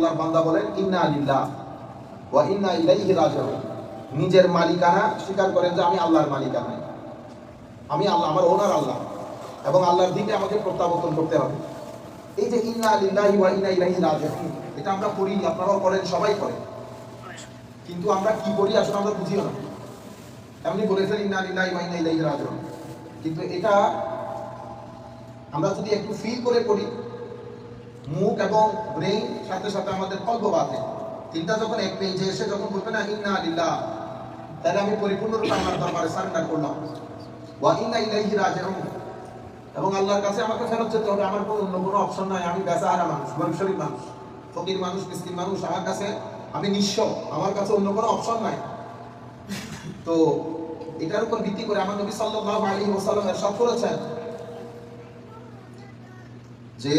আল্লাহর বান্দা বলেন, ইন্না আলিল্লাহ ওয়া ইন্না ইলাইহি রাজিউন। নিজের মালিকানা স্বীকার করেন যে, আমি আল্লাহর মালিকানা আমি আল্লাহ, আমার ওনার আল্লাহ এবং আল্লাহর দিকে আমাকে প্রত্যাবর্তন করতে হবে। এই যে, ইন্না আলিল্লাহি ওয়া ইন্না ইলাইহি রাজিউন, এটা আমরা পড়ি আপনারাও করেন, সবাই করে। কিন্তু আমরা কি করি আসলে আমরা বুঝিও না। এমনি বলেছেন, ইন্না আলিল্লাহি ওয়া ইন্না ইলাইহি রাজিউন। কিন্তু এটা আমরা যদি একটু ফিল করে পড়ি মুখ এবং ব্রেইন সাথে সাথে আমাদের কল্প বাঁধে। তিনটা যখন এক পেজে এসে যখন বলবে না, ইন্না আলিল্লাহ তাহলে আমি পরিপূর্ণরূপে আমার দরবারে সারেন্ডার করলাম। ওয়া ইন্না ইলাইহি রাজিউন, এবং আল্লাহর কাছে আমাকে ফেরত যেতে হবে। আমার কোনো অন্য কোনো অপশন নাই। আমি বেচারা মানুষ গরিব মানুষ, ফকির মানুষ, মিসকিন মানুষ। আমার কাছে, আমি নিঃস্ব। আমার কাছে অন্য কোনো অপশন নাই। তো এটার উপর ভিত্তি করে আমার নবী সাল্লাল্লাহু আলাইহি ওয়াসাল্লাম এরশাদ করেছেন যে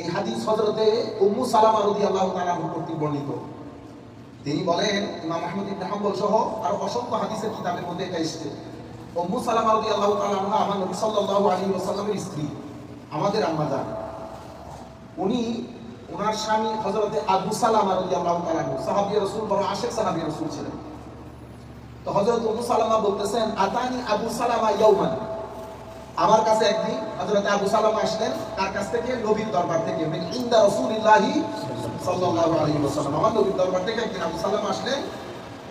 এই হাদিস হযরতে উম্মু সালামা রাদিয়াল্লাহু তাআলা কর্তৃক বর্ণিত। তিনি বলেন, ইমাম আহমদ ইবনে হাম্বল সহ আর অসংখ্য হাদিসের কিতাবের মধ্যে এটা এসেছে। উম্মু সালামা রাদিয়াল্লাহু তাআলা আনহা আমার নবী সাল্লাল্লাহু আলাইহি ওয়াসাল্লামের স্ত্রী, আমাদের আম্মা জান উনি ওনার স্বামী হজরতে আবু সালামা রাদিয়াল্লাহু তাআলা সাহাবী রাসূল, বড় আশেক সাহাবী রাসূল ছিলেন। তো হযরত উম্মু সালামা বলতেছেন, আতানি আবু সালামা ইয়াউমান। আমার কাছে একদিন হযরত আবু সালামা আসলেন, তার কাছ থেকে নবীর দরবার থেকে। মিন ইনদা রাসূলিল্লাহি সাল্লাল্লাহু আলাইহি ওয়াসাল্লাম। আমার নবীর দরবার থেকে একদিন আবু সালামা আসলেন,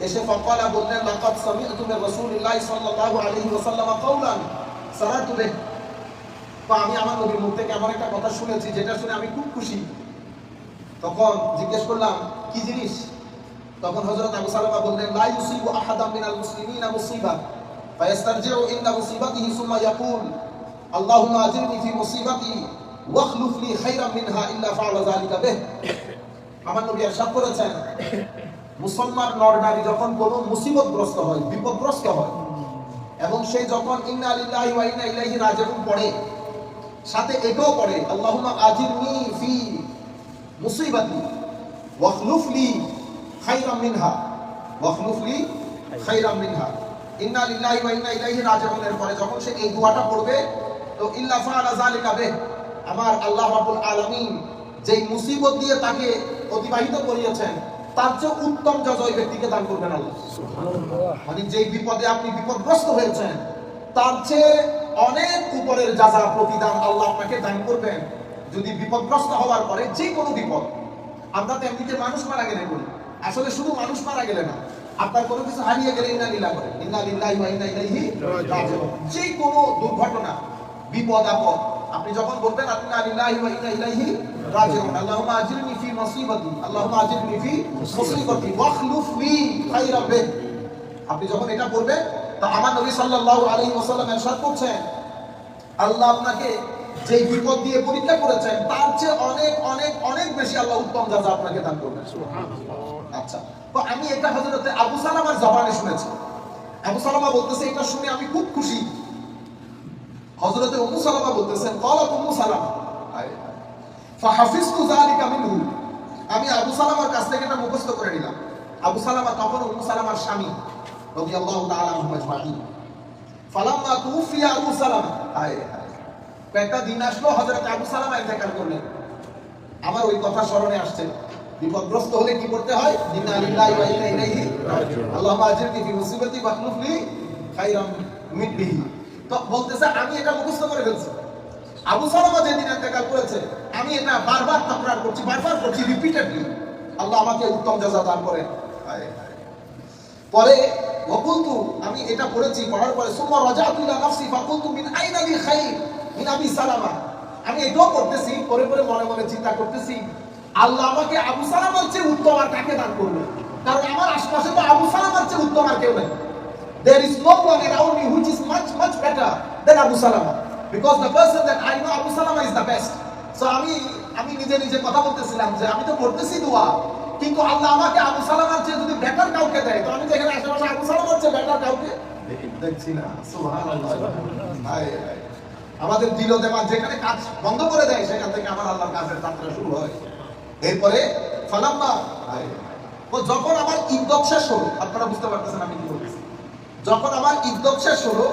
এসে ফাকালা বললেন, লাকাদ সামি'তু মিন রাসূলিল্লাহি সাল্লাল্লাহু আলাইহি ওয়াসাল্লাম কাওলান সারাতু বিহ তো আমি আমার নবীর মুখ থেকে এমন একটা কথা শুনেছি, যেটা শুনে আমি খুব খুশি। তখন জিজ্ঞেস করলাম, কি জিনিস? তখন হযরত আবু সালামা বললেন, লা ইউসিবু আহাদাম মিনাল মুসলিমিনা মুসিবা فيسترجع عند مصيبته ثم يقول اللهم اجرني في مصيبتي واخلف لي خيرا منها الا فعل ذلك به আমার নবী ارشاد করেছেন মুসলমান নর নারী যখন কোনো মুসিবতগ্রস্ত হয় বিপদগ্রস্ত হয় এবং সে যখন ইন্না লিল্লাহি ওয়া ইন্না ইলাইহি রাজিউন পড়ে সাথে এটাও পড়ে আল্লাহুম্মা আজিরনি ফি মুসিবাতি ওয়াখলুফ লি খাইরাম মিনহা ওয়াখলুফ লি খাইরাম মিনহা ইন্না লিল্লাহি ওয়া ইন্না ইলাইহি রাজিউনের পরে যখন সে এই দোয়াটা পড়বে তো ইল্লা ফাআলা যালিকা বিহ আমার আল্লাহ রাব্বুল আলামিন যেই মুসিবত দিয়ে তাকে অতিবাহিত করিয়েছেন তার চেয়ে উত্তম যা ওই ব্যক্তিকে দান করবেন আল্লাহ। মানে যেই বিপদে আপনি বিপদগ্রস্ত হয়েছেন তার চেয়ে অনেক উপরের যাজা প্রতিদান আল্লাহ আপনাকে দান করবেন যদি বিপদগ্রস্ত হওয়ার পরে যে কোনো বিপদ আমরা তো এমনিতে মানুষ মারা গেলে বলি। আসলে শুধু মানুষ মারা গেলে না আপনার কোনো কিছু হারিয়ে গেলে ইন্না লিল্লাহ করে ইন্না লিল্লাহি ওয়া ইন্না ইলাইহি রাজিউন যে কোনো দুর্ঘটনা বিপদ আপদ আপনি যখন বলবেন ইন্না লিল্লাহি ওয়া ইন্না ইলাইহি রাজিউন আল্লাহুম্মা আজরিনি ফি মুসিবাতি আল্লাহুম্মা আজরিনি ফি মুসিবাতি ওয়াখলুফ লি খাইরাম বিহ আপনি যখন এটা বলবেন তা আমার নবী সাল্লাল্লাহু আলাইহি ওয়াসাল্লাম ارشاد করছেন আল্লাহ আপনাকে যে বিপদ দিয়ে পরীক্ষা করেছেন তার চেয়ে অনেক অনেক অনেক বেশি আল্লাহ উত্তম যাজা আপনাকে দান করবেন। আচ্ছা তো আমি এটা হযরতে আবু সালামার জবানে শুনেছি। আবু সালামা বলতেছে এটা শুনে আমি খুব খুশি। উম্মু সালামা বলতেছেন সালামা। ফাহাফিজতু যালিকা মিনহু। আমি আবু সালামার কাছ থেকে এটা মুখস্থ করে নিলাম। আবু সালামা তখন সালামার স্বামী রাদিয়াল্লাহু তাআলা আনহু আজমাইন। ফালাম্মা তুফিয়া আবু সালামা। হায় কয়েকটা দিন আসলো হজরত আবু সালামা ইন্তেকাল করলেন। আমার ওই কথা স্মরণে আসছে। বিপদগ্রস্ত হলে কি করতে হয়? ইন্না লিল্লাহি ওয়া ইন্না ইলাইহি আল্লাহুম্মা আজরিনি ফি মুসিবাতি ওয়া আখলুফ খাইরাম মিন বিহি। তো বলতেছে, আমি এটা মুখস্থ করে ফেলছি। আবু সালামা যেদিন ইন্তেকাল করেছে, আমি এটা বারবার তাকরার করছি, বারবার করছি রিপিটেডলি আল্লাহ আমাকে উত্তম জাযা দান করেন। পরে ওকুলতু আমি এটা পড়েছি, পড়ার পরে, সুম্মা রাজাতু ইলা নাফসি ফাকুলতু মিন আইনা লি খাইর আবি সালামা। আমি এটাও করতেছি পরে পরে মনে মনে চিন্তা করতেছি আল্লাহ আমাকে আবু সালামার চেয়ে উত্তম আর কাকে দান করবে? কারণ আমার আশপাশে তো আবু সালামার চেয়ে উত্তম আর কেউ নেই। There is no one around me which is much much better than Abu Salama because the person that I know Abu Salama is the best so আমি আমি নিজে নিজে কথা বলতেছিলাম যে আমি তো পড়তেছি দোয়া কিন্তু আল্লাহ আমাকে আবু সালামার চেয়ে যদি বেটার কাউকে দেয় তো আমি যেখানে আশেপাশে আবু সালামার চেয়ে বেটার কাউকে দেখছি না। সুবহানাল্লাহ। আমাদের দিল দেমা যেখানে কাজ বন্ধ করে দেয়, সেখান থেকে আমার আল্লাহর কাজের যাত্রা শুরু হয়। এরপরে হায়। ও যখন আমার ইদ্দত শেষ হলো, আপনারা বুঝতে পারতেছেন আমি কি বলতেছি। যখন আমার ইদ্দত শেষ হলো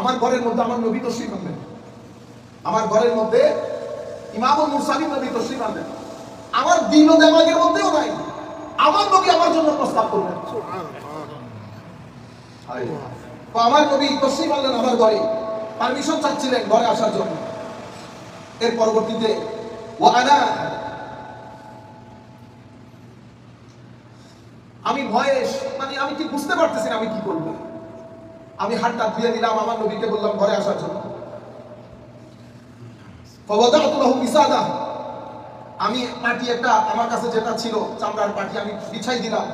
আমার ঘরের মধ্যে আমার নবী তশ্রী আনবেন আমার ঘরের মধ্যে ইমামুল মুরসালিম নবী তশ্রী আনবেন আমার দিন দেমাগের মধ্যেও নাই। আমার নবী আমার জন্য প্রস্তাব করলেন। আমার নবী তসিম বললেন আমার ঘরে। পারমিশন চাচ্ছিলেন ঘরে আসার জন্য। এর পরবর্তীতে আমি ভয়ে মানে আমি কি বুঝতে পারতেছি না আমি কি করব। আমি হাতটা ধুয়ে দিলাম, আমার নবীকে বললাম ঘরে আসার জন্য। ফবদাতুল বিসাদা আমি পাটি একটা আমার কাছে যেটা ছিল চামড়ার পাটি আমি বিছাই দিলাম।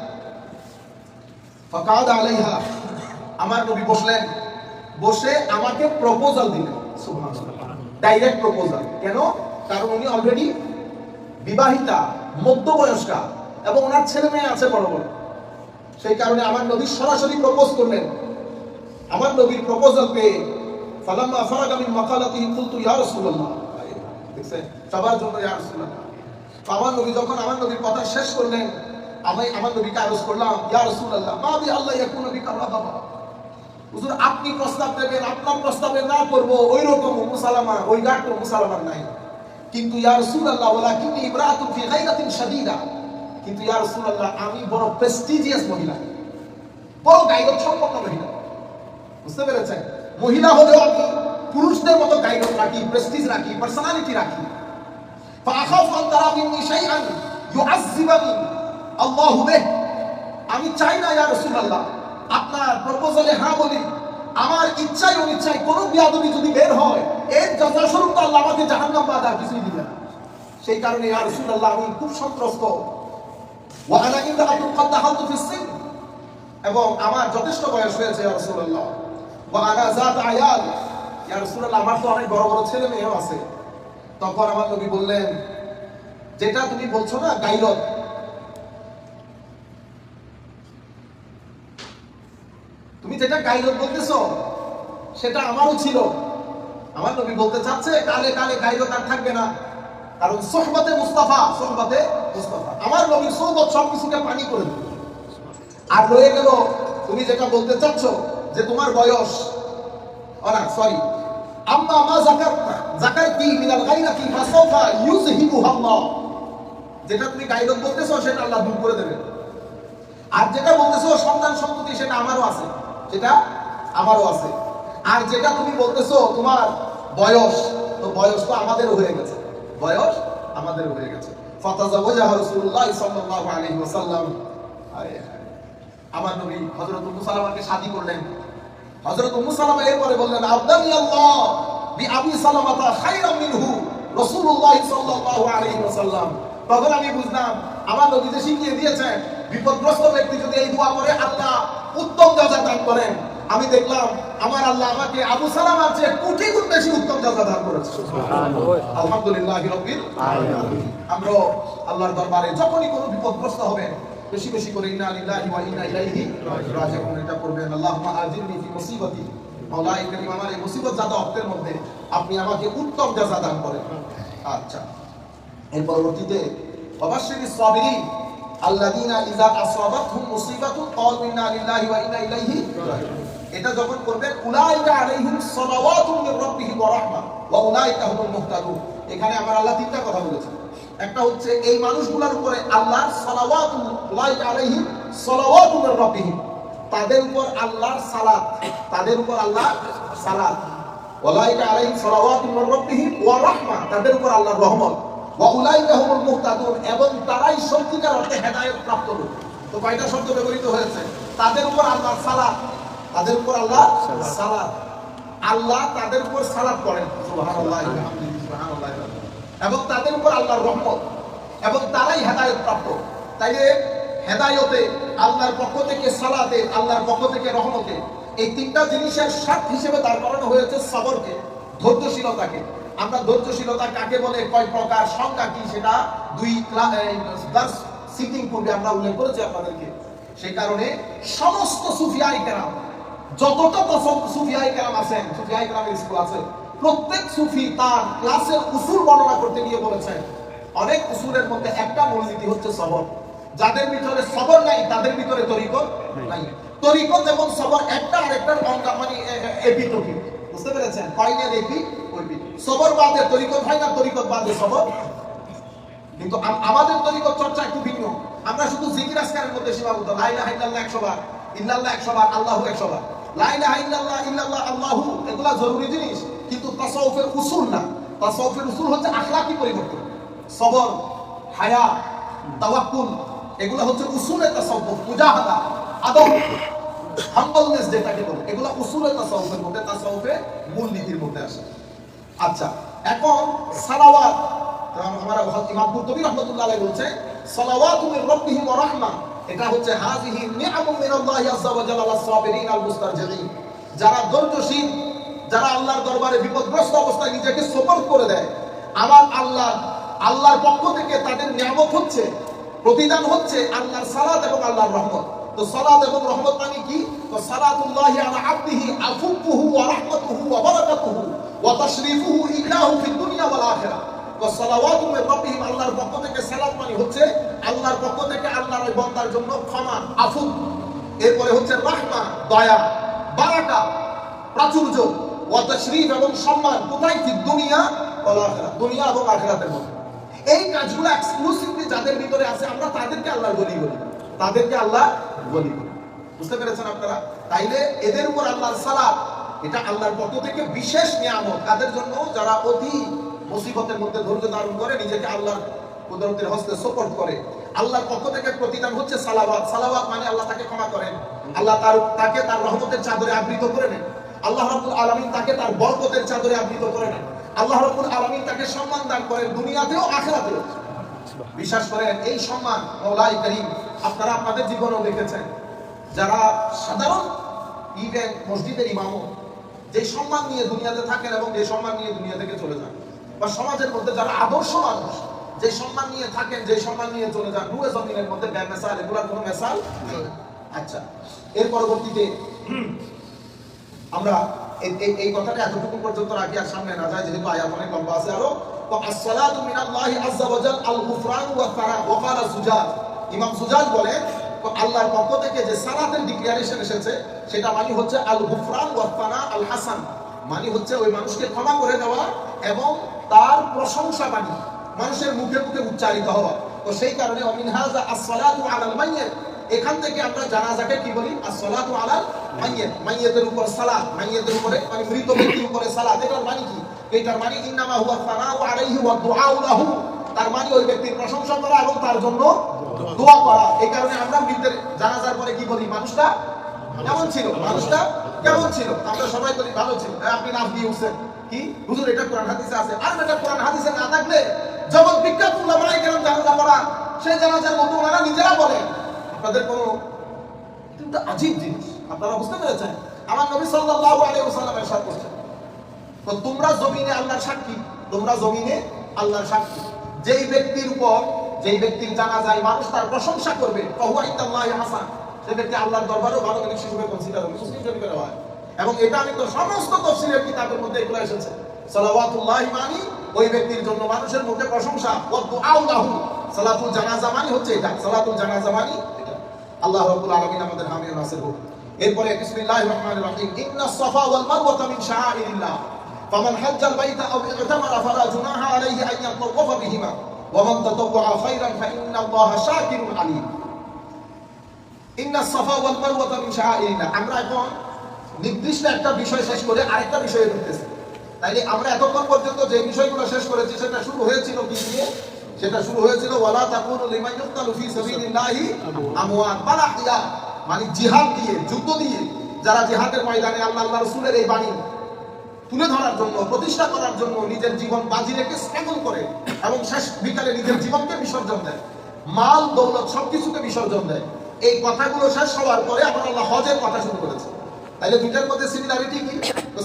ফাকাদ আলাইহা আমার নবী বসলেন। বসে আমাকে প্রপোজাল দিলেন। ডাইরেক্ট প্রপোজাল কেন? কারণ উনি অলরেডি বিবাহিতা মধ্যবয়স্কা এবং ওনার ছেলে মেয়ে আছে বড় বড় সেই কারণে আমার নবী সরাসরি প্রপোজ করলেন। আমার নবীর প্রপোজাল পেয়ে ফালাম্মা ফারাগা মিন মাকালাতিহি কুলতু ইয়া রাসূলুল্লাহ। দেখছেন? সবার জন্য ইয়া রাসূলুল্লাহ। আমার নবী যখন আমার নবীর কথা শেষ করলেন, আমি আমার নবীকে আরজ করলাম, ইয়া রাসূলুল্লাহ, মা বি আল্লাহ ইয়াকুনু বিকা রাগাবা হুজুর, আপনি প্রস্তাব দেবেন, আপনার প্রস্তাবে না করব ওই রকম মুসালামা ওই গাট মুসালামার নাই। কিন্তু ইয়া রাসূলুল্লাহ, ওয়ালাকিন্নি ইমরাতুন ফি গায়রাতিন শাদীদা। কিন্তু ইয়া রাসূলুল্লাহ, আমি বড় প্রেস্টিজিয়াস মহিলা। বড় গাইরত সম্পন্ন মহিলা। বুঝতে পেরেছেন? মহিলা হলেও আমি পুরুষদের মতো গাইডেন্স রাখি প্রেস্টিজ রাখি পার্সোনালিটি রাখি। فأخاف أن ترى مني شيئا يعذبني الله به আমি চাই না ইয়া রাসূলুল্লাহ আপনার প্রপোজালে হ্যাঁ বলি আমার ইচ্ছায় অনিচ্ছায় কোনো বিয়াদবি যদি বের হয় এর যথাস্বরূপ তো আল্লাহ আমাকে জাহান্নাম বাদ আর কিছুই দিবে না সেই কারণে ইয়া রাসূলুল্লাহ আমি খুব সন্ত্রস্ত ওয়া আনা ইনদা আব্দুল কাদ দাখালতু ফিস সিন এবং আমার যথেষ্ট বয়স হয়েছে ইয়া রাসূলুল্লাহ ওয়া আনা জাত আয়াল ইয়া রাসূলুল্লাহ আমার তো অনেক বড় বড় ছেলে মেয়েও আছে তখন আমার নবী বললেন, যেটা তুমি বলছো না, গাইরত। তুমি যেটা গাইরত বলতেছ, সেটা আমারও ছিল। আমার নবী বলতে চাচ্ছে কালে কালে গাইরত আর থাকবে না। কারণ সোহবতে মুস্তাফা সোহবতে মুস্তাফা। আমার নবীর সোহবত সবকিছুকে পানি করে দেবে আর রয়ে গেল, তুমি যেটা বলতে চাচ্ছ, যে তোমার বয়স ও না সরি আম্মা মা জাকার জাকারতি মিনাল গায়রাতি ফাসাউফা ইউযহিবুহা আল্লাহ? যেটা তুমি গায়রত বলতেছো, সেটা আল্লাহ দূর করে দেবে। আর যেটা বলতেছো, সন্তান সন্ততি সেটা আমারও আছে। সেটা আমারও আছে। আর যেটা তুমি বলতেছো, তোমার বয়স, তো বয়স তো আমাদেরও হয়ে গেছে। বয়স আমাদেরও হয়ে গেছে। ফাতাজাওয়াজা রাসূলুল্লাহ সাল্লাল্লাহু আলাইহি ওয়াসাল্লাম। আমার নবী হযরত উম্মু সালামাকে শাদী করলেন। হযরত উম্মু সালামা এরপরে বললেন আবদানি আল্লাহ বি আবি সালামাতা খায়রাম মিনহু রাসূলুল্লাহ সাল্লাল্লাহু আলাইহি ওয়াসাল্লাম। তখন আমি বুঝলাম আমার নবী যে শিখিয়ে দিয়েছেন বিপদগ্রস্ত ব্যক্তি যদি এই দোয়া করে আল্লাহ উত্তম যাজা দান করেন। আমি দেখলাম আমার আল্লাহ আমাকে আবু সালামার চেয়ে কোটি গুণ বেশি উত্তম যাজা দান করেছে। আলহামদুলিল্লাহ রাব্বিল আলামিন। আমরা আল্লাহর দরবারে যখনই কোনো বিপদগ্রস্ত হবে বেশি বেশি করে লিল্লাহি ওয়া ইলাইহি রাজিউন। এটা করবেন আল্লাহুম্মা ফি মুসিবাতি। আমার এই মুসিবত জাদা মধ্যে আপনি আমাকে উত্তম জাযা দান করেন। আচ্ছা। এর পরবর্তীতে, অবশ্যই সাবিরিন? আল্লাযীনা ইযা আসাবাতহুম ক্বালু লিল্লাহি ওয়া ইলাইহি এটা যখন করবেন উলাইকা আলাইহিম সালাওয়াতুম মির রাব্বিহিম ওয়া রাহমা ওয়া উলাইকা হুমুল মুহতাদুন। এখানে আমার আল্লাহ তিনটা কথা বলেছেন। একটা হচ্ছে এই মানুষগুলোর উপরে আল্লাহ আলাইহিম তাদের উপর তাদের উপর আল্লাহ সালাত। তাদের উপর আল্লাহর এবং তারাই হেদায়েত প্রাপ্ত ব্যবহৃত হয়েছে? তাদের উপর তাদের উপর আল্লাহ সালাত। আল্লাহ তাদের উপর সালাত করেন। এবং তাদের উপর আল্লাহর রহমত, এবং তারাই হেদায়েত প্রাপ্ত। তাই হেদায়তে আল্লাহর পক্ষ থেকে সালাতে, আল্লাহর পক্ষ থেকে রহমতে এই তিনটা জিনিসের সাথ হিসেবে দাঁড় করানো হয়েছে সবরকে, ধৈর্যশীলতাকে। আমরা ধৈর্যশীলতা কাকে বলে, কয় প্রকার সংখ্যা কি সেটা দুই সিটিং পূর্বে আমরা উল্লেখ করেছি আপনাদেরকে। সেই কারণে সমস্ত সুফিয়াই কেরাম যতটা সুফিয়াই কেরাম আছেন সুফিয়াই কেরামের স্কুল আছে প্রত্যেক সুফি তার ক্লাসের উসুল বর্ণনা করতে গিয়ে বলেছেন, অনেক উসুলের মধ্যে একটা মূলনীতি হচ্ছে সবর। যাদের ভিতরে সবর নাই, তাদের ভিতরে তরিকত নাই। তরিকত এবং সবর একটা আরেকটার অঙ্গা মানে এপি এপিটোপিক বুঝতে পেরেছেন? কয়নে দেখি? করবি সবর বাদে তরিকত হয় না, তরিকত বাদে সবর? কিন্তু আমাদের তরিকত চর্চা একটু ভিন্ন। আমরা শুধু জিকির আসকারের মধ্যে সীমাবদ্ধ। লা ইলাহা ইল্লাল্লাহ 100 বার, ইল্লাল্লাহ 100 বার, আল্লাহু 100 বার। লা ইলাহা ইল্লাল্লাহ ইল্লাল্লাহ, আল্লাহু, এগুলা জরুরি জিনিস। কিন্তু তাসাউফের উসুল না। তাসাউফের উসুল হচ্ছে আখলাকি পরিবর্তন। সবর, হায়া, তাওয়াক্কুল, এগুলো হচ্ছে উসুলে তাসাউফ, মুজাহাদা, আদব, হাম্বলনেস যেটাকে বলে, এগুলা উসুলে তাসাউফের মধ্যে তাসাউফে মূলনীতির মধ্যে আসে। আচ্ছা এখন সালাওয়াত আমার ইমাম কুরতুবী রাহমাতুল্লাহ আলাইহি বলছে, সালাওয়াতু মির ওয়া রাহমা, এটা হচ্ছে হাযিহি নিআমুম মিনাল্লাহি আযজা ওয়া জাল্লা আলাস সাবিরিন আল মুস্তারজিঈন, যারা ধৈর্যশীল যারা আল্লাহর দরবারে বিপদগ্রস্ত অবস্থায় নিজেকে সপোর্ট করে দেয় আমার আল্লাহ, আল্লাহর পক্ষ থেকে তাদের নিয়ামত হচ্ছে, প্রতিদান হচ্ছে আল্লাহর সালাত এবং আল্লাহর রহমত। তো সালাত এবং রহমত মানে কি? তো সালাতুল্লাহি আলা আবদিহি আফুকুহু ওয়া রাহমাতুহু ওয়া বারাকাতুহু ওয়া তাশরিফুহু ইলাহু ফিদ দুনিয়া ওয়াল আখিরাহ ওয়া সালাওয়াতু মির রাব্বিহিম, আল্লাহর পক্ষ থেকে সালাত মানে হচ্ছে আল্লাহর পক্ষ থেকে আল্লাহর ওই বান্দার জন্য ক্ষমা আফু এরপরে হচ্ছে রাহমা, দয়া, বারাকা, প্রাচুর্য। ওয়া তাশরিফ এবং সম্মান কোথায় ফিদ দুনিয়া দুনিয়া এবং আখিরাতের মধ্যে। এই কাজগুলো এক্সক্লুসিভলি যাদের ভিতরে আছে, আমরা তাদেরকে আল্লাহর বলি বলি। তাদেরকে আল্লাহ বলি বলি। বুঝতে পেরেছেন আপনারা? তাইলে এদের উপর আল্লাহর সালাত, এটা আল্লাহর পক্ষ থেকে বিশেষ নিয়ামত। তাদের জন্য? যারা অতি মুসিবতের মধ্যে ধৈর্য ধারণ করে, নিজেকে আল্লাহর কুদরতের হস্তে সাপোর্ট করে। আল্লাহর পক্ষ থেকে প্রতিদান হচ্ছে সালাওয়াত। সালাওয়াত মানে আল্লাহ তাকে ক্ষমা করেন। আল্লাহ তার, তাকে তার রহমতের চাদরে আবৃত করে নেন। আল্লাহ রাব্বুল আলামিন তাকে তার বরকতের চাদরে আবৃত করে নেন আল্লাহ রাব্বুল আলামিন তাকে সম্মান দান করেন দুনিয়াতেও আখিরাতেও। বিশ্বাস করেন এই সম্মান মৌলাই করিম আপনারা আপনাদের জীবনেও দেখেছেন। যারা সাধারণ ইভেন মসজিদের ইমামও যে সম্মান নিয়ে দুনিয়াতে থাকেন এবং যে সম্মান নিয়ে দুনিয়া থেকে চলে যান বা সমাজের মধ্যে যারা আদর্শ মানুষ যে সম্মান নিয়ে থাকেন যে সম্মান নিয়ে চলে যান রুয়ে জমিনের মধ্যে মেসাল এগুলার কোনো মেসাল নেই। আচ্ছা এর পরবর্তীতে আমরা এই- কথাটা এতটুকু পর্যন্ত রাখি আর সামনে না যায়, যেহেতু আয়াত অনেক লম্বা আছে আরও। আসসালাতু মিনাল্লাহি আযজা ওয়া জাল, আল গুফরান ওয়া ওয়া ইমাম আল্লাহর পক্ষ থেকে যে সালাতের ডিক্লারেশন এসেছে, সেটা মানে হচ্ছে আল গুফরান ওয়া আল হাসান। মানে হচ্ছে ওই মানুষকে ক্ষমা করে দেওয়া এবং তার প্রশংসা বাণী, মানুষের মুখে মুখে উচ্চারিত হওয়া। তো সেই কারণে অমিনহাজা আসসালাতু আলাল মাইয়্যিত এখান থেকে আমরা জানাজাকে কি বলি? আসসালাতু আলাল মাইয়্যিত মাইয়্যিতের উপর সালাত মাইয়্যিতের উপরে মানে মৃত ব্যক্তির উপরে সালাত। এটার মানে কি? এটার মানে ইন্নামা হুয়া সানাউ আলাইহি ওয়া দুআউ লাহু। তার মানে ওই ব্যক্তির প্রশংসা করা এবং তার জন্য দোয়া করা। এই কারণে আমরা মৃতের জানাজার পরে কি বলি? মানুষটা কেমন ছিল? মানুষটা কেমন ছিল? আমরা সবাই বলি, ভালো ছিল। আপনি নাম দিয়ে উঠছেন। কি? হুজুর, এটা কোরআন হাদিসে আছে। আর এটা কোরআন হাদিসে না থাকলে জগৎ বিখ্যাত উলামায়ে কেরাম জানাজা পড়া, সেই জানাজার মতো ওনারা নিজেরা বলেন। আপনাদের কোনো কিন্তু আজীব জিনিস। আপনারা বুঝতে পেরেছেন? আমার নবী সাল্লাল্লাহু আলাইহি ওয়াসাল্লামের সাথে বলছেন তো তোমরা জমিনে আল্লাহর সাক্ষী, তোমরা জমিনে আল্লাহর সাক্ষী। যেই ব্যক্তির উপর, যেই ব্যক্তির জানা যায় মানুষ তার প্রশংসা করবে হাসান সেই ব্যক্তি আল্লাহর দরবারেও ভালো মানুষ হিসেবে কনসিডার হবে সুস্থ যদি হয়। এবং এটা আমি তো সমস্ত তফসিলের কিতাবের মধ্যে এগুলো এসেছে। সালাওয়াতুল্লাহি মানি, ওই ব্যক্তির জন্য মানুষের মুখে প্রশংসা, ওয়া দুআউ লাহু সালাতুল জানাজা মানি হচ্ছে এটা। সালাতুল জানাজা মানি আল্লাহ রাব্বুল আলামিন আমাদের হামি ও নাসির হোক এরপরে বিসমিল্লাহির রহমানির রহিম ইন্নাস সাফা ওয়াল মারওয়া মিন শাআইরিল্লাহ فمن حج البيت او اعتمر فلا جناح عليه ان يطوف بهما ومن تطوع خيرا فان الله شاكر عليم ইন্না সাফা ওয়াল মারওয়া মিন শাআইরিল্লাহ আমরা এখন নির্দিষ্ট একটা বিষয় শেষ করে আরেকটা বিষয়ে ঢুকতেছি তাইলে আমরা এতক্ষণ পর্যন্ত যে বিষয়গুলো শেষ করেছি সেটা শুরু হয়েছিল কি দিয়ে সেটা শুরু হয়েছিল, ওয়ালা লিমান ফি আমওয়াত। বালা ইয়া মানে জিহাদ দিয়ে, যুদ্ধ দিয়ে, যারা জিহাদের ময়দানে আল্লাহ আল্লাহ রাসূলের এই বাণী তুলে ধরার জন্য, প্রতিষ্ঠা করার জন্য নিজের জীবন বাজি রেখে স্ট্রাগল করে এবং শেষ বিকালে নিজের জীবনকে বিসর্জন দেয়। মাল, দৌলত সবকিছুকে বিসর্জন দেয়। এই কথাগুলো শেষ হওয়ার পরে আমার আল্লাহ হজের কথা শুরু করেছে। তাহলে দুইটার মধ্যে সিমিলারিটি কি?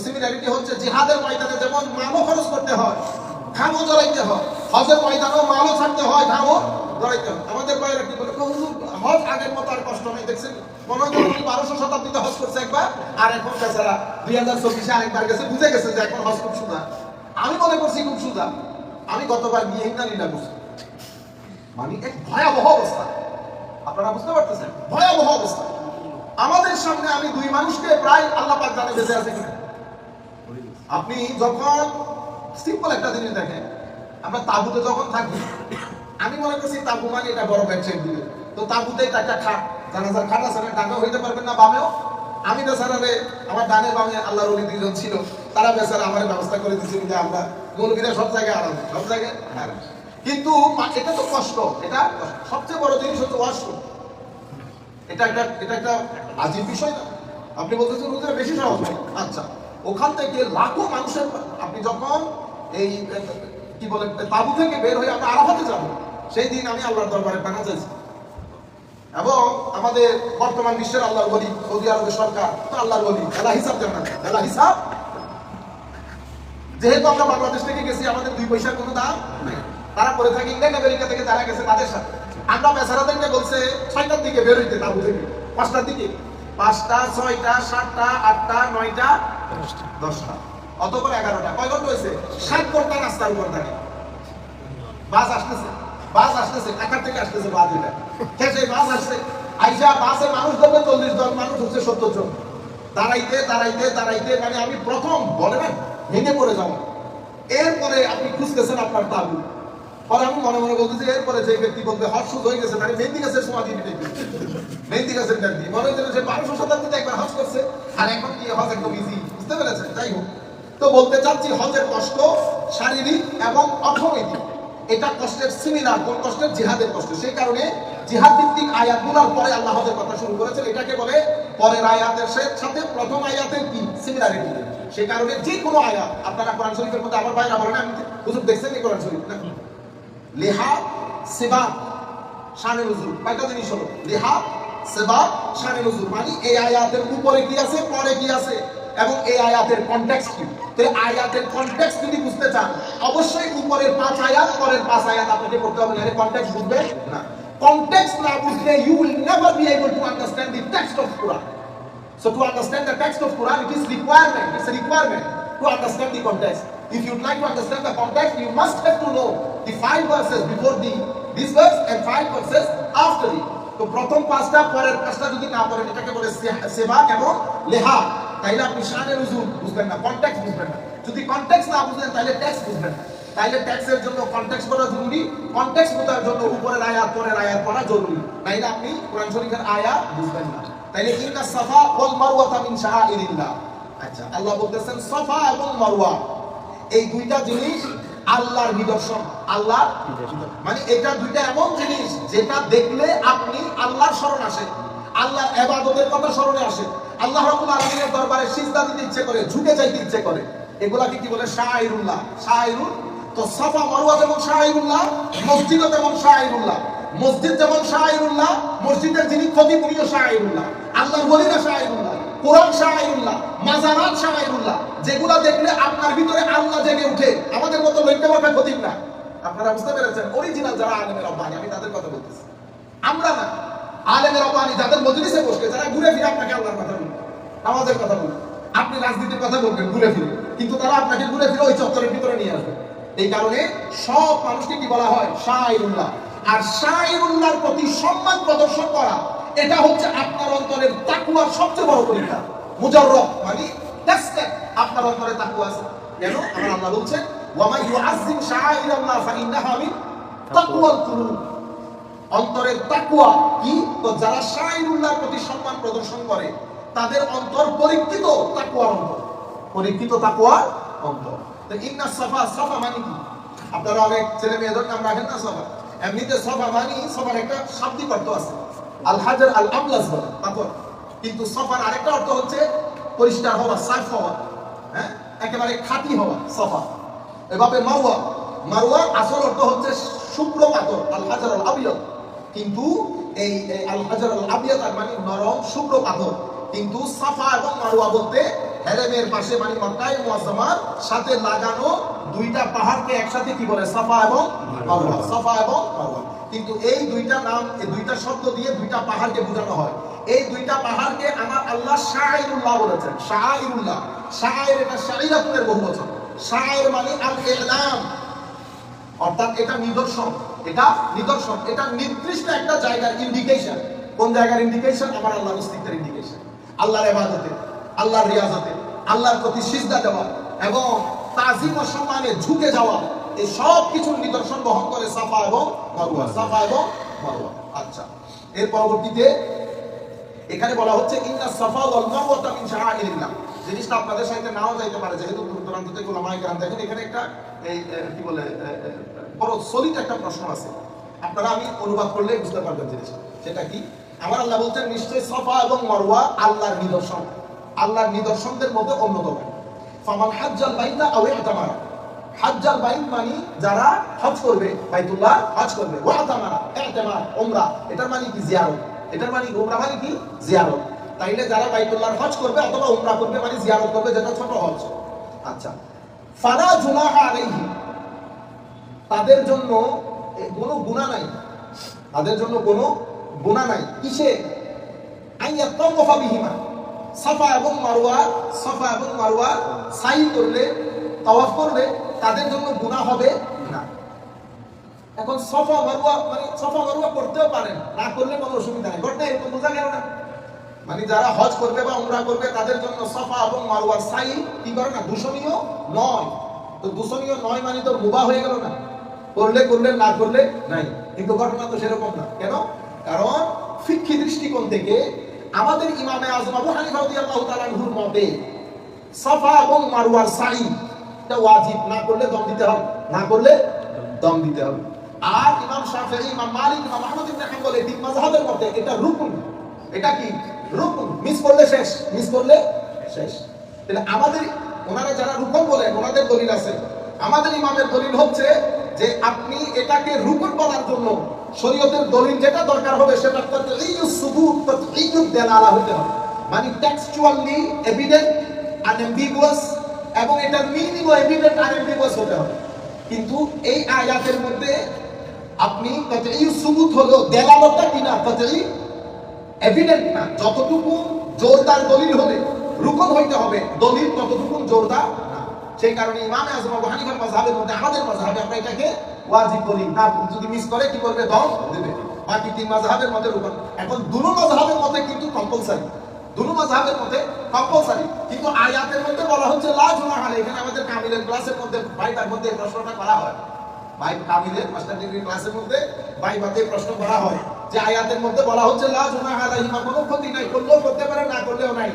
সিমিলারিটি হচ্ছে জিহাদের ময়দানে যেমন মালও খরচ করতে হয় ঘামও জড়াইতে হয়। হজের ময়দানেও মালও ছাড়তে হয় ঘামও জড়াইতে হয়। আমাদের বাইরে কি বলে? হজ আগের মতো আর কষ্ট নেই, দেখছেন? বারোশো শতাব্দীতে হজ করছে একবার, আর এখন দুই হাজার চব্বিশে গেছে, বুঝে গেছে এখন আমি গিয়ে মানে এক ভয়াবহ অবস্থা। আপনারা বুঝতে পারতেছেন? ভয়াবহ অবস্থা। আমাদের সামনে আমি দুই মানুষকে প্রায় আল্লাহ জানে বেঁচে আছে আপনি যখন সিম্পল একটা জিনিস দেখেন, আমরা তাবুতে যখন থাকি, আমি মনে করছি তাবু মানে এটা বড় ব্যবসায়িক দিকে তো তাবুতে একটা খাট, জানাজার খাট আছে ডাঙ্গা হইতে পারবেন না, বামেও। আমি বেচারারে আমার ডানে বামে আল্লাহর অলি দুইজন ছিল, তারা বেচারা আমার ব্যবস্থা করে দিয়েছিল যে আমরা মৌলবীরা সব জায়গায় আরাম, সব জায়গায় কিন্তু এটা তো কষ্ট, এটা সবচেয়ে বড় জিনিস হচ্ছে ওয়াশরুম এটা একটা এটা একটা আজীব বিষয় না। আপনি বলতেছেন বেশি সহজ আচ্ছা ওখান থেকে লাখো মানুষের, আপনি যখন এই কি বলে তাবু থেকে বের হয়ে আমরা আরাফাতে যাব। সেই দিন আমি আল্লাহর দরবারে টাকা চাইছি। এবং আমাদের বর্তমান বিশ্বের আল্লাহর বলি সৌদি আরবের সরকার, তো আল্লাহর বলি এলা হিসাব জানা এলা হিসাব। যেহেতু আমরা বাংলাদেশ থেকে গেছি, আমাদের দুই পয়সার কোনো দাম নেই। তারা করে থাকে ইংল্যান্ড, আমেরিকা থেকে যারা গেছে তাদের সাথে। আমরা বেচারাদেরকে বলছে, ছয়টার দিকে বের হইতে তাবু থেকে, পাঁচটার দিকে। পাঁচটা, ছয়টা, সাতটা, আটটা, নয়টা, দশটা। অতপর এগারোটা। কয় ঘণ্টা হয়েছে? ষাট ঘণ্টা রাস্তার উপর থাকে বাস আসতেছে বাস আসতেছে একার থেকে আসতেছে বাস এটা সেই বাস আসছে। আইসা বাসে মানুষ ধরবে, চল্লিশ মানুষ হচ্ছে সত্তর জন। দাঁড়াইতে দাঁড়াইতে দাঁড়াইতে মানে আমি প্রথম, বলে না, ভেঙে পড়ে যাব। এরপরে আপনি খুঁজতেছেন আপনার তাবু পরে আমি মনে মনে বলতেছি, এরপরে যে ব্যক্তি বলবে হজ সুদ হয়ে গেছে, তাহলে মেহেন্দি গাছের সমাধি দিতে মেহেন্দি গাছের মনে হচ্ছে যে বারোশো শতাব্দীতে একবার হজ করছে, আর এখন কি হজ একদম ইজি বুঝতে পেরেছেন? যাই হোক। তো বলতে চাচ্ছি হজের কষ্ট, শারীরিক এবং অর্থনৈতিক। এটা কষ্টের সিমিলার কোন কষ্টের? জিহাদের কষ্ট। সেই কারণে জিহাদ ভিত্তিক আয়াত আয়াতগুলোর পরে আল্লাহ হজের কথা শুরু করেছেন। এটাকে বলে পরের আয়াতের সাথে প্রথম আয়াতের কি? সিমিলারিটি সেই কারণে যে কোনো আয়াত আপনারা কোরআন শরীফের মধ্যে আমার ভাইরা বলেন আমি হুজুর দেখছেন এই কোরআন শরীফ? না। লেহা, সেবা, শানে নজরুল। কয়টা জিনিস হলো? লেহা, সেবা, শানে নজরুল। মানে এই আয়াতের উপরে কি আছে, পরে কি আছে? এবং এই আয়াতের কনটেক্সট কি? তো আয়াতের কনটেক্সট যদি বুঝতে চান অবশ্যই উপরের পাঁচ আয়াত পরের পাঁচ আয়াত আপনাকে পড়তে হবে নাহলে কনটেক্সট বুঝবেন না কনটেক্সট না বুঝলে you will never be able to understand the text of Quran So to understand the text of Quran, it is requirement. It's a requirement to understand the context. If you'd like to understand the context, you must have to know the five verses before the this verse and five verses after it. তো প্রথম পাঁচটা পরের পাঁচটা যদি না পড়েন এটাকে বলে সেবা এবং লেহা তাইলে আপনি শানে রুজু বুঝবেন না কনটেক্সট বুঝবেন না। যদি কনটেক্সট না বুঝলেন তাহলে ট্যাক্স বুঝবেন না। তাইলে ট্যাক্সের জন্য কনটেক্সট পড়া জরুরি কনটেক্সট বোঝার জন্য উপরের আয়াত, পরের আয়াত পড়া জরুরি। তাইলে আপনি কোরআন শরীফের আয়াত বুঝবেন না। তাইলে ইন্না সাফা ওয়াল মারওয়াতা মিন শাআইরিল্লাহ। আচ্ছা আল্লাহ বলতেছেন, সাফা এবং মারওয়া। এই দুইটা জিনিস আল্লাহর নিদর্শন আল্লাহ মানে এটা দুইটা এমন জিনিস যেটা দেখলে আপনি আল্লাহর শরণ আসে আল্লাহর ইবাদতের কথা স্মরণে আসে আল্লাহ রাব্বুল আলামিনের দরবারে সিজদা দিতে ইচ্ছে করে, ঝুঁকে যাইতে ইচ্ছে করে। এগুলাকে কি বলে? শাআইরুল্লাহ শাআইরুল তো সাফা মারওয়া যেমন শাআইরুল্লাহ মসজিদও যেমন শাআইরুল্লাহ মসজিদ যেমন শাআইরুল্লাহ মসজিদের যিনি ক্ষতি উনিও শাআইরুল্লাহ আল্লাহর ওলিরা শাআইরুল্লাহ কোরআন শাআইরুল্লাহ মাজারাত শাআইরুল্লাহ যেগুলা দেখলে আপনার ভিতরে আল্লাহ জেগে উঠে। আমাদের মতো লইতে পারবে ক্ষতি না। আপনারা বুঝতে পেরেছেন? অরিজিনাল যারা আলেমের রব্বানি আমি তাদের কথা বলতেছি। আমরা না আলেমের রব্বানি যাদের মজলিসে বসবে, যারা ঘুরে ফিরে আপনাকে আল্লাহর কথা বলবে আমাদের কথা বলবে, আপনি রাজনীতির কথা বলবেন ঘুরে ফিরে, কিন্তু তারা আপনাকে ঘুরে ফিরে ওই চত্বরের ভিতরে নিয়ে আসবে। এই কারণে সব মানুষকে কি বলা হয়? শাহরুল্লাহ আর শাহরুল্লাহর প্রতি সম্মান প্রদর্শন করা, এটা হচ্ছে আপনার অন্তরের তাকুয়ার সবচেয়ে বড় পরীক্ষা। মুজাররব মানে আপনার অন্তরে তাকুয়া আছে। কেন? আমার আল্লাহ বলছেন ওয়ামা ইউআযযিম শাআইরাল্লাহ ফাইন্নাহা মিন তাকওয়াল কুলুব। অন্তরের তাকুয়া কি? তো যারা শাহরুল্লাহর প্রতি সম্মান প্রদর্শন করে, তাদের অন্তর পরীক্ষিত তাকুয়ার অন্তর। পরীক্ষিত তাকুয়ার অন্তর। তো ইন্না সাফা সাফা মানে কি? আপনারা অনেক ছেলে মেয়েদের নাম রাখেন না সাফা? এমনিতে সাফা মানে সবার একটা শাব্দিক অর্থ আছে। আল হাজার, আল আমলাস বলে পাথর কিন্তু সফার আরেকটা অর্থ হচ্ছে পরিষ্কার হওয়া, সাফ হওয়া হ্যাঁ? একেবারে খাঁটি হওয়া, সফা। এভাবে মারওয়া মারওয়ার আসল অর্থ হচ্ছে শুক্র পাথর, আল হাজার, আল আবিয়ত। কিন্তু এই আল হাজার আল আবিয়ত আর মানে নরম শুক্র পাথর। কিন্তু সাফা এবং মারওয়া বলতে হেরেমের পাশে মানে মক্কায় মুআজ্জামার সাথে লাগানো দুইটা পাহাড়কে একসাথে কি বলে? সাফা এবং মারওয়া। সাফা এবং মারওয়া। কিন্তু এই দুইটা নাম, এই দুইটা শব্দ দিয়ে দুইটা পাহাড়কে বোঝানো হয়। এই দুইটা পাহাড়কে আমার আল্লাহ শাহরুল্লাহ বলেছেন। শাহরুল্লাহ শাহের এটা শাহিরাতুনের বহু বচন শাহের মানে আল ইলাম অর্থাৎ এটা নিদর্শন। এটা নিদর্শন, এটা নির্দিষ্ট একটা জায়গার ইন্ডিকেশন কোন জায়গার ইন্ডিকেশন আমার আল্লাহর অস্তিত্বের ইন্ডিকেশন আল্লাহর ইবাদতে, আল্লাহর রিয়াজতে, আল্লাহর প্রতি সিজদা দেওয়া এবং তাজিম ও সম্মানে ঝুঁকে যাওয়া, এই সব কিছুর নিদর্শন বহন করে সাফা এবং মারওয়া। সাফা এবং মারওয়া। আচ্ছা এর পরবর্তীতে এখানে বলা হচ্ছে, ইন্না সাফা ওয়াল মারওয়াতা মিন শাআইরিল্লাহ জিনিসটা আপনাদের সাথে নাও যাইতে পারে, যেহেতু দূর দূরান্ত থেকে ওলামায়ে কেরাম দেখেন, এখানে একটা এই কি বলে বড় সলিড একটা প্রশ্ন আছে। আপনারা আমি অনুবাদ করলে বুঝতে পারবেন জিনিসটা। সেটা কি? আমার আল্লাহ বলছেন, নিশ্চয়ই সফা এবং মারওয়া আল্লাহর নিদর্শন। আল্লাহর নিদর্শনদের মধ্যে অন্যতম। ফামান হাজ্জাল বাইতা আও ইতামারা হাজ্জাল বাইত মানে যারা হজ করবে, বাইতুল্লাহ হজ করবে। ওয়া তামারা ইতামার উমরা। এটার মানে কি? জিয়ারত। এটার মানে কি? উমরা মানে কি? জিয়ারত। তাইলে যারা বাইতুল্লাহর হজ করবে অথবা উমরা করবে মানে জিয়ারত করবে, যেটা ছোট হজ। আচ্ছা। ফালা জুনাহা আলাইহি। তাদের জন্য কোনো গুনাহ নাই। তাদের জন্য কোনো গুনাহ নাই। কিসে? আইয়া তওয়াফা বিহিমা। সাফা এবং মারওয়া, সাফা এবং মারওয়া সাই করলে, তাওয়াফ করলে তাদের জন্য গুনাহ হবে না। এখন সফা, মারওয়া মানে সফা, মারওয়া করতেও পারেন, না করলে কোনো অসুবিধা নেই। ঘটনা এরকম বোঝা গেল না? মানে যারা হজ করবে বা উমরা করবে, তাদের জন্য সফা এবং মারওয়ার সাই কি করে না? দূষণীয় নয়। তো দূষণীয় নয় মানে তো মুবা হয়ে গেল না। করলে করলে না করলে নাই। কিন্তু ঘটনা তো সেরকম না। কেন? কারণ ফিক্ষি দৃষ্টিকোণ থেকে আমাদের ইমামে আজম আবু হানিফা রাদিয়াল্লাহু তাআলা আনহুর মতে সাফা এবং মারওয়ার সাই এটা ওয়াজিব না করলে দম দিতে হবে। না করলে দম দিতে হবে। আর ইমাম শাফিঈ ইমাম মালিক ইমাম আহমদ ইবনে হাম্বল এই তিন মাযহাবের মধ্যে এটা রুকুন। এটা কি? রুকুন। মিস করলে শেষ। মিস করলে শেষ। তাহলে আমাদের ওনারা যারা রুকন বলেন ওনাদের দলিল আছে। আমাদের ইমামের দলিল হচ্ছে যে আপনি এটাকে রুকুন বলার জন্য শরীয়তের দলিল যেটা দরকার হবে সেটা হতে হবে। মানে টেক্সচুয়ালি এভিডেন্ট আনএম্বিগুয়াস এবং এটার মিনিং ও এভিডেন্ট আনএম্বিগুয়াস হতে হবে। কিন্তু এই আয়াতের মধ্যে আপনি তাতঈ সুবুত হলো দেলালতটা কিনা তাতঈ এভিডেন্ট না। যতটুকু জোরদার দলিল হলে রুকন হইতে হবে, দলিল ততটুকু জোরদার সেই কারণে ইমামে আজম আবু হানিফার মাযহাবের মধ্যে আমাদের মাযহাবে আমরা এটাকে ওয়াজিব বলি। না, যদি মিস করে, কি করবে? দম দেবে। বাকি তিন মাযহাবের মধ্যে রুকন। এখন দুনো মাযহাবের মধ্যে কিন্তু কম্পালসারি দুনো মাযহাবের মধ্যে কম্পালসারি কিন্তু আয়াতের মধ্যে বলা হচ্ছে, লা জুনাহ আলাইহি। এখানে আমাদের কামিলের ক্লাসের মধ্যে বাইটার মধ্যে প্রশ্নটা করা হয়। ভাই কামিলের মাস্টার ডিগ্রি ক্লাসের মধ্যে বাইবাতে প্রশ্ন করা হয়। যে আয়াতের মধ্যে বলা হচ্ছে, লা জুনাহ আলাইহি কোনো ক্ষতি নাই। করলেও করতে পারে, না করলেও নাই।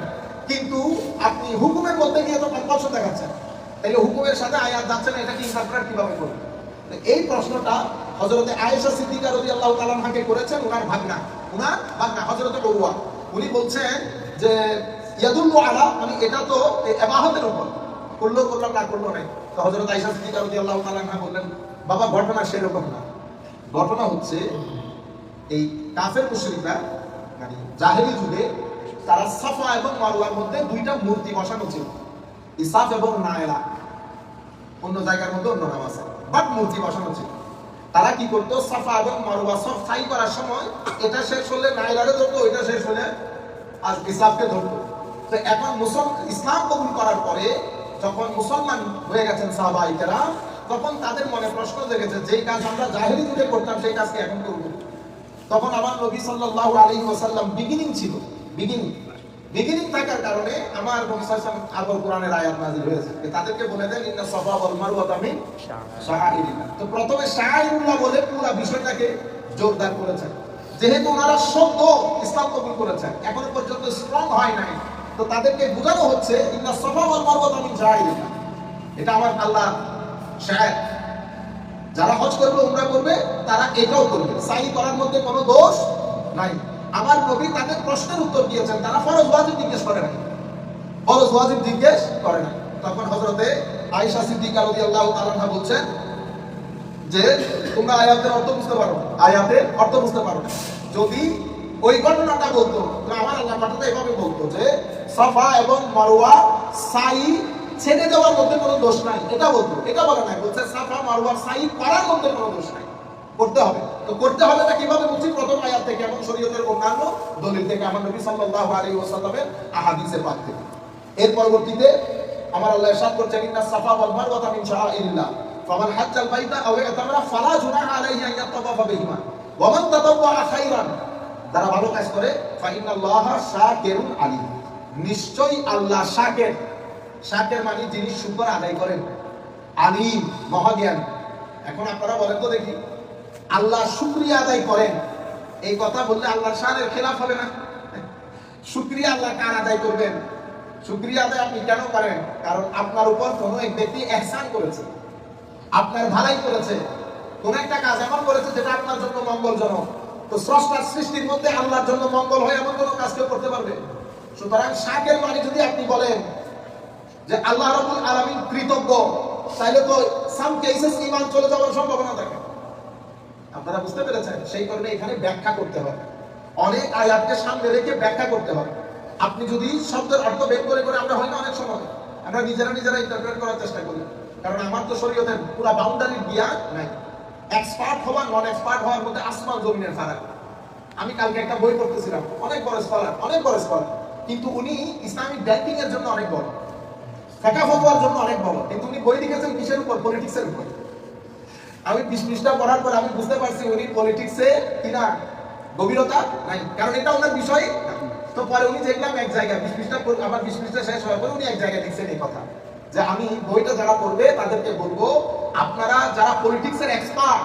কিন্তু আপনি হুকুমের মধ্যে গিয়ে তো কম্পালশন দেখাচ্ছেন। তাইলে হুকুমের সাথে আয়াত যাচ্ছে না এটাকে ইন্টারপ্রেট কীভাবে করবে? এই প্রশ্নটা হজরতে আয়েশা সিদ্দিকা রাদিয়াল্লাহু আল্লাহ আনহাকে করেছেন, ওনার ভাগনা ওনার ভাগনা হযরতে বড়ুয়া উনি বলছেন যে, ইয়াদুল্লু আলা মানে এটা তো এই ইবাদতের উপর। করল করলাম না করল নাই। তো হযরত আয়েশা সিদ্দিকা রাদিয়াল্লাহু তাআলা আনহা বললেন, বাবা, ঘটনা সেরকম না। ঘটনা হচ্ছে, এই কাফের মুশরিকরা মানে জাহেলি যুগে, তারা সাফা এবং মারওয়ার মধ্যে দুইটা মূর্তি বসানো ছিল। ইসাফ এবং নায়লা অন্য জায়গার মধ্যে অন্য নাম আছে। বাট মূর্তি বসানো ছিল। তারা কি করতো? সাফা এবং মারওয়া সব সাই করার সময় এটা শেষ হলে নাইলারে ধরতো, ওইটা শেষ হলে আর ইসলামকে ধরতো। তো এখন মুসল, ইসলাম কবুল করার পরে যখন মুসলমান হয়ে গেছেন সাহাবাই কেরাম, তখন তাদের মনে প্রশ্ন জেগেছে যে কাজ আমরা জাহেরি যুগে করতাম, সেই কাজকে এখন করব? তখন আমার নবী সাল্লাল্লাহু আলাইহি ওয়াসাল্লাম বিগিনিং ছিল। বিগিনিং বিগিনিং থাকার কারণে আমার আলাইহি আবার কোরআনের আয়াত নাযিল হয়েছে। তাদেরকে বলে দেন, ইন্না সাফা ওয়াল মারওয়া মিন শাআইরিল্লাহ তো প্রথমে শাআইরুল্লাহ বলে পুরো বিষয়টাকে জোরদার করেছেন। যেহেতু ওনারা সদ্য ইসলাম কবুল করেছেন, এখনও পর্যন্ত স্ট্রং হয় নাই। তো তাদেরকে বোঝানো হচ্ছে, ইন্না সাফা ওয়াল মারওয়া মিন শাআইরিল্লাহ এটা আমার আল্লাহ শায়ের যারা হজ করবে, উমরা করবে, তারা এটাও করবে। সাই করার মধ্যে কোনো দোষ নাই। আমার নবী তাদের প্রশ্নের উত্তর দিয়েছেন, তারা ফরজ ওয়াজিব জিজ্ঞেস করে নাই। ফরজ ওয়াজিব জিজ্ঞেস করে নাই। তখন হযরতে আয়েশা সিদ্দিকা রাদিয়াল্লাহু তাআলা বলছেন যে, তোমরা আয়াতের অর্থ বুঝতে পারো না। আয়াতের অর্থ বুঝতে পারো যদি ওই ঘটনাটা বলতো আমার আল্লাহ ঘটনাটা এভাবে বলতো যে, সাফা এবং মারওয়া সাই ছেড়ে দেওয়ার মধ্যে কোনো দোষ নাই। এটা বলতো। এটা বলে নাই, বলছে সাফা মারওয়ার সাই করার মধ্যে কোনো দোষ নাই। করতে হবে। তো করতে হবে না কীভাবে বলছি, প্রথম আয়াত থেকে এবং শরীয়তের অন্যান্য দলিল থেকে আমার নবী সাল্লাল্লাহু আলাইহি ওয়াসাল্লামের আহাদিসের পাক থেকে। এর পরবর্তীতে আমার আল্লাহ ইরশাদ করছেন, ইন্না সাফা ওয়াল মারওয়াতা মিন শাআইরিল্লাহ। ফামান হাজ্জাল বাইতা আও ইতামারা ফালা জুনাহা আলাইহি আন ইয়াতাওয়াফা বিহিমা। ওয়া মান তাতাওয়া খাইরান। যারা ভালো কাজ করে ফা ইন্নাল্লাহা শাকিরুন আলিম। নিশ্চয়ই আল্লাহ শাকির। শাকের মানে যিনি শুকর আদায় করেন। আলিম, মহাজ্ঞান। এখন আপনারা বলেন তো দেখি আল্লাহ শুক্রিয়া আদায় করেন। এই কথা বললে আল্লাহর শানের খেলাফ হবে না। শুক্রিয়া আল্লাহ কার আদায় করবেন? শুক্রিয়া আদায় আপনি কেন করেন? কারণ আপনার উপর কোনো এক ব্যক্তি এহসান করেছে। আপনার ভালাই করেছে। কোন একটা কাজ এমন করেছে যেটা আপনার জন্য মঙ্গলজনক। তো স্রষ্টার সৃষ্টির মধ্যে আল্লাহর জন্য মঙ্গল হয় এমন কোনো কাজ কেউ করতে পারবে? সুতরাং শাকের মানে যদি আপনি বলেন যে আল্লাহ রাব্বুল আলামিন কৃতজ্ঞ তাহলে তো সাম কেসেস ঈমান চলে যাওয়ার সম্ভাবনা থাকে। আপনারা বুঝতে পেরেছেন, সেই কারণে এখানে ব্যাখ্যা করতে হবে। অনেক আয়াতকে সামনে রেখে ব্যাখ্যা করতে হবে। আপনি যদি শব্দের অর্থ বের করে করে আমরা হয় না অনেক সময়, আমরা নিজেরা নিজেরা ইন্টারপ্রেট করার চেষ্টা করি। কারণ আমার তো শরীয়তের পুরো বাউন্ডারি দিয়া নাই। এক্সপার্ট হওয়া নন এক্সপার্ট হওয়ার মধ্যে আসমান জমিনের ফারাক। আমি কালকে একটা বই পড়তেছিলাম, অনেক বড় স্কলার অনেক বড় স্কলার কিন্তু উনি ইসলামিক ব্যাংকিং এর জন্য অনেক বড়। ফেকা ফতোয়ার জন্য অনেক বড়। কিন্তু উনি বই লিখেছেন কিসের উপর? পলিটিক্সের উপর। আমি বিশ পৃষ্ঠা পড়ার পর আমি বুঝতে পারছি উনি পলিটিক্সে কিনা গভীরতা নাই। কারণ এটা ওনার বিষয়। তো পরে উনি দেখলাম এক জায়গায় বিশ পৃষ্ঠা আবার বিশ পৃষ্ঠা শেষ হওয়ার পর উনি এক জায়গায় লিখছেন এই কথা। যে আমি বইটা যারা পড়বে তাদেরকে বলব আপনারা যারা পলিটিক্সের এক্সপার্ট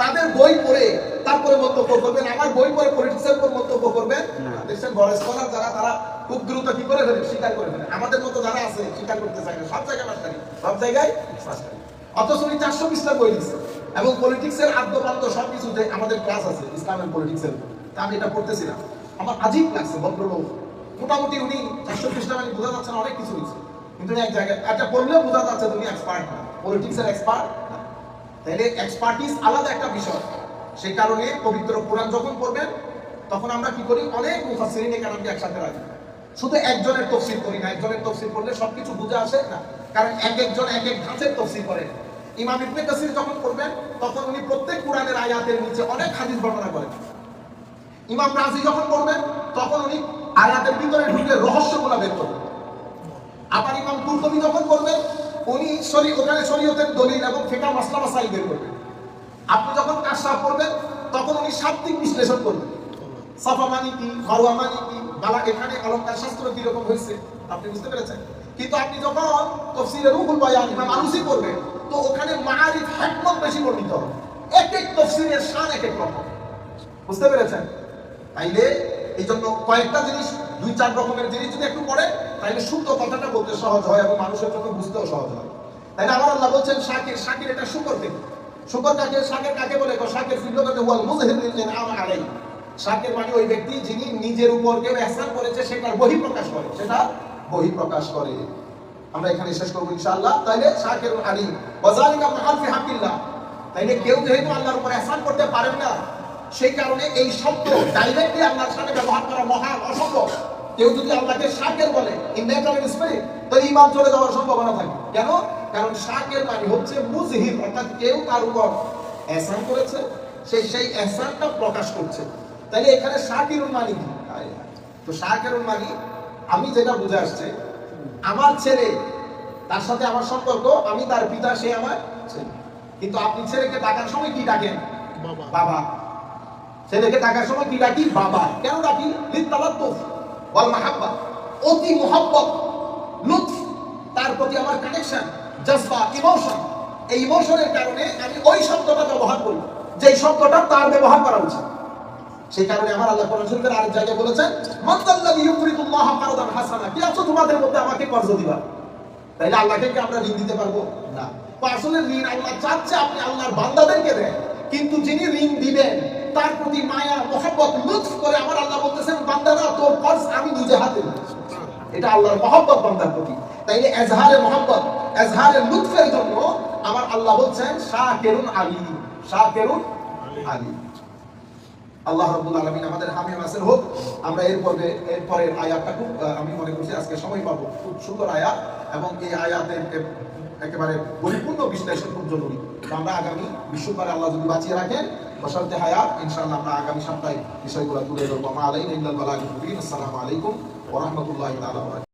তাদের বই পড়ে তারপরে মন্তব্য করবেন। আমার বই পড়ে পলিটিক্সের উপর মন্তব্য করবেন। দেখছেন বড় স্কলার যারা তারা খুব দ্রুত কি করে ফেলে স্বীকার করে ফেলে আমাদের মতো যারা আছে স্বীকার করতে চায় সব জায়গায় মাস্টারি সব জায়গায় মাস্টারি অথচ উনি চারশো পৃষ্ঠা বই দিচ্ছে এবং পলিটিক্সের আদ্যপান্ত সব কিছুতে আমাদের ক্লাস আছে, ইসলামের পলিটিক্সের তা আমি এটা পড়তেছিলাম আমার আজীব লাগছে, ভদ্রলোক। মোটামুটি উনি চারশো মানে বোঝা যাচ্ছে না, অনেক কিছু দিচ্ছে কিন্তু এক জায়গায় একটা পড়লেও বোঝা যাচ্ছে তুমি এক্সপার্ট না। পলিটিক্সের এক্সপার্ট তাহলে এক্সপার্টিস আলাদা একটা বিষয়। সেই কারণে পবিত্র কোরআন যখন পড়বেন, তখন আমরা কি করি? অনেক মুফাসসিরিন কারণকে একসাথে রাখি। শুধু একজনের তফসিল করি না, একজনের তফসিল করলে সবকিছু বুঝে আসে না। কারণ এক একজন এক এক ধাঁচের তফসিল করেন ইমাম ইবনে কাসির যখন করবেন তখন উনি প্রত্যেক কোরআনের আয়াতের নিচে অনেক হাদিস বর্ণনা করেন। ইমাম রাজি যখন করবেন তখন উনি আয়াতের ভিতরে ঢুকে রহস্যগুলো বের করবেন। আবার ইমাম কুরতুবি যখন করবেন উনি শরী ওখানে শরীয়তের দলিল এবং ফিকা মাসলা মাসাইল বের করবেন। আপনি যখন কাশাফ করবেন তখন উনি শাব্দিক বিশ্লেষণ করবেন। সাফা মানে কি মারুয়া মানে কি, বালা, এখানে অলঙ্কার শাস্ত্র কি রকম হয়েছে, আপনি বুঝতে পেরেছেন? কিন্তু আপনি যখন তফসিলের রুহুল বায়ান, ইমাম আলুসি করবেন তো ওখানে মাআরিফ হিকমত বেশি বর্ণিত এক এক তফসিলের শান এক এক রকম। বুঝতে পেরেছেন? তাইলে এই জন্য কয়েকটা জিনিস, দুই, চার রকমের জিনিস যদি একটু পড়ে, তাইলে শুদ্ধ কথাটা বলতে সহজ হয় এবং মানুষের জন্য বুঝতেও সহজ হয়। তাইলে আমার আল্লাহ বলছেন, শাকির শাকির এটা শুকর থেকে শুকর কাকে, শাকের কাকে বলে? শাকের ফিল্ডকে ওয়াল শাকের মানে ওই ব্যক্তি যিনি নিজের উপর কেউ এহসান করেছে সেটার বহিঃপ্রকাশ করে। সেটা বহিঃপ্রকাশ করে। আমরা এখানে শেষ করব ইনশাআল্লাহ। তাইলে শাকের আলিম ওয়াজালিকা মাহালফি হাকিল্লাহ তাইলে কেউ যেহেতু আল্লাহর উপর এহসান করতে পারেন না, সেই কারণে এই শব্দ ডাইরেক্টলি আল্লাহর সাথে ব্যবহার করা মহা অসম্ভব। কেউ যদি আল্লাহকে শাকের বলে ইন ন্যাচারাল স্পিরিট তো ইমান চলে যাওয়ার সম্ভাবনা থাকে। কেন? কারণ শাকের মানে হচ্ছে মুজহির অর্থাৎ কেউ তার উপর এহসান করেছে, সে সেই এহসানটা প্রকাশ করছে। তাইলে এখানে শাকিরুল মানি কি। তো শাকিরুল মানি, আমি যেটা বুঝে আসছে আমার ছেলে তার সাথে আমার সম্পর্ক আমি তার পিতা সে আমার ছেলে। কিন্তু আপনি ছেলেকে ডাকার সময় কি ডাকেন? বাবা। ছেলেকে ডাকার সময় কি ডাকি? বাবা। কেন ডাকি ওয়াল মাহাব্বা অতি মোহাব্বত। লুৎফ। তার প্রতি আমার কানেকশন জজবা ইমোশন এই ইমোশনের কারণে আমি ওই শব্দটা ব্যবহার করি। যে শব্দটা তার ব্যবহার করা উচিত। সেই কারণে আমার আল্লাহ কোরআন শরীফের আরেক জায়গায় বলেছেন মান্দাল্লাযী ইউকরিদুল্লাহ কারদান হাসানা কি আছো তোমাদের মধ্যে আমাকে কর্জ দিবা? তাইলে আল্লাহকে কি আমরা ঋণ দিতে পারব? না। আসলে ঋণ আল্লাহ চাচ্ছে, আপনি আল্লাহর বান্দাদেরকে দেন। কিন্তু যিনি ঋণ দিবেন, তার প্রতি মায়া, মহব্বত, লুৎফ করে আমার আল্লাহ বলতেছেন, বান্দারা, তোর কর্জ আমি নিজে হাতে এটা আল্লাহর মহব্বত বান্দার প্রতি। তাইলে এজহারে মহব্বত, এজহারে লুৎফের জন্য আমার আল্লাহ বলছেন শাকিরুন আলী। শাকিরুন আলী। আল্লাহ রাব্বুল আলামিন আমাদের হামি নাসির হোক। আমরা এর পরে এর পরের আয়াতটা খুব আমি মনে করছি আজকে সময় পাবো। খুব সুন্দর আয়াত এবং এই আয়াতের একেবারে পরিপূর্ণ বিশ্লেষণ খুব জরুরি। আমরা আগামী বিশ্ববারে আল্লাহ যদি বাঁচিয়ে রাখেন বসন্তে হায়াত, ইনশাআল্লাহ আমরা আগামী সপ্তাহে বিষয়গুলো তুলে ধরবো। মা আলাইনা ইল্লাল আসসালামু আলাইকুম ওয়া রাহমাতুল্লাহি তাআলা ওয়া বারাকাতুহু।